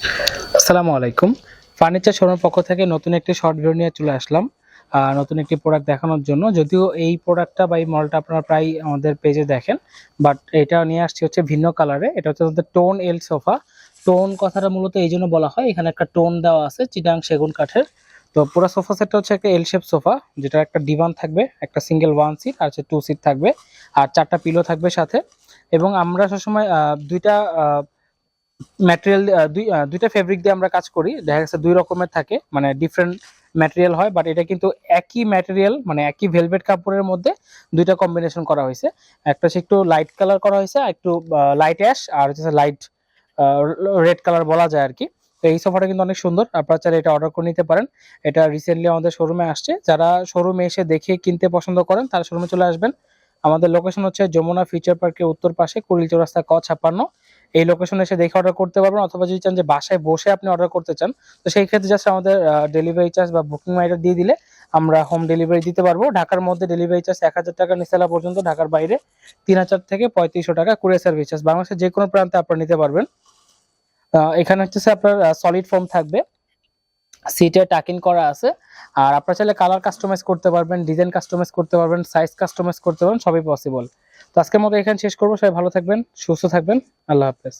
আসসালামু আলাইকুম। ফার্নিচার শোরুমের পক্ষ থেকে নতুন একটি শর্ট ভিডিও নিয়ে চলে আসলাম নতুন একটি প্রোডাক্ট দেখানোর জন্য। যদিও এই প্রোডাক্টটা বা এই মলটা আপনারা প্রায় আমাদের পেজে দেখেন বাট এটা নিয়ে আসছি হচ্ছে ভিন্ন কালারে এটা হচ্ছে আমাদের টোন এল সোফা টোন কথাটা মূলত এই জন্য বলা হয়, এখানে একটা টোন দেওয়া আছে, চিটাং সেগুন কাঠের। তো পুরো সোফা সেটটা হচ্ছে একটা এল শেপ সোফা যেটা একটা ডিভান থাকবে, একটা সিঙ্গেল ওয়ান সিট আর হচ্ছে টু সিট থাকবে, আর চারটা পিলো থাকবে সাথে। এবং আমরা সবসময় দুইটা ম্যাটেরিয়াল দুই দুইটা ফেব্রিক দিয়ে আমরা কাজ করি। দেখা যাচ্ছে দুই রকমের থাকে মানে ডিফারেন্ট ম্যাটেরিয়াল হয় বাট এটা কিন্তু একই ম্যাটেরিয়াল মানে একই ভেলভেট কাপড়ের মধ্যে দুইটা কম্বিনেশন করা হয়েছে। একটা হচ্ছে একটু লাইট কালার করা হয়েছে একটু লাইট অ্যাশ আর হচ্ছে লাইট রেড কালার বলা যায় আর কি তো এই সোফাটা কিন্তু অনেক সুন্দর, আপনারা চাইলে এটা অর্ডার করে নিতে পারেন। এটা রিসেন্টলি আমাদের শোরুমে আসছে। যারা শোরুমে এসে দেখে কিনতে পছন্দ করেন, তারা শোরুমে চলে আসবেন। আমাদের লোকেশন হচ্ছে যমুনা ফিউচার পার্কের উত্তর পাশে কুড়িল চৌরাস্তা ক ছাপ্পান্ন। এই লোকেশনে এসে দেখে অর্ডার করতে পারবেন অথবা যদি চান যে বাসায় বসে আপনি অর্ডার করতে চান, তো সেই ক্ষেত্রে জাস্ট আমাদের ডেলিভারি চার্জ বা বুকিং মাইটা দিয়ে দিলে আমরা হোম ডেলিভারি দিতে পারব। ঢাকার মধ্যে ডেলিভারি চার্জ এক হাজার টাকা নিচেলা পর্যন্ত, ঢাকার বাইরে তিন হাজার থেকে পঁয়ত্রিশশো টাকা কুরিয়ার সার্ভিস চার্জ বাংলাদেশের যে কোনো প্রান্তে আপনারা নিতে পারবেন। এখানে হচ্ছে আপনার সলিড ফর্ম থাকবে। সিটে টাকিং করা আছে। আর আপনারা চাইলে কালার কাস্টমাইজ করতে পারবেন ডিজাইন কাস্টমাইজ করতে পারবেন সাইজ কাস্টমাইজ করতে পারবেন, সবই পসিবল তো আজকের মতো এখানে শেষ করব। সবাই ভালো থাকবেন সুস্থ থাকবেন। আল্লাহ হাফেজ।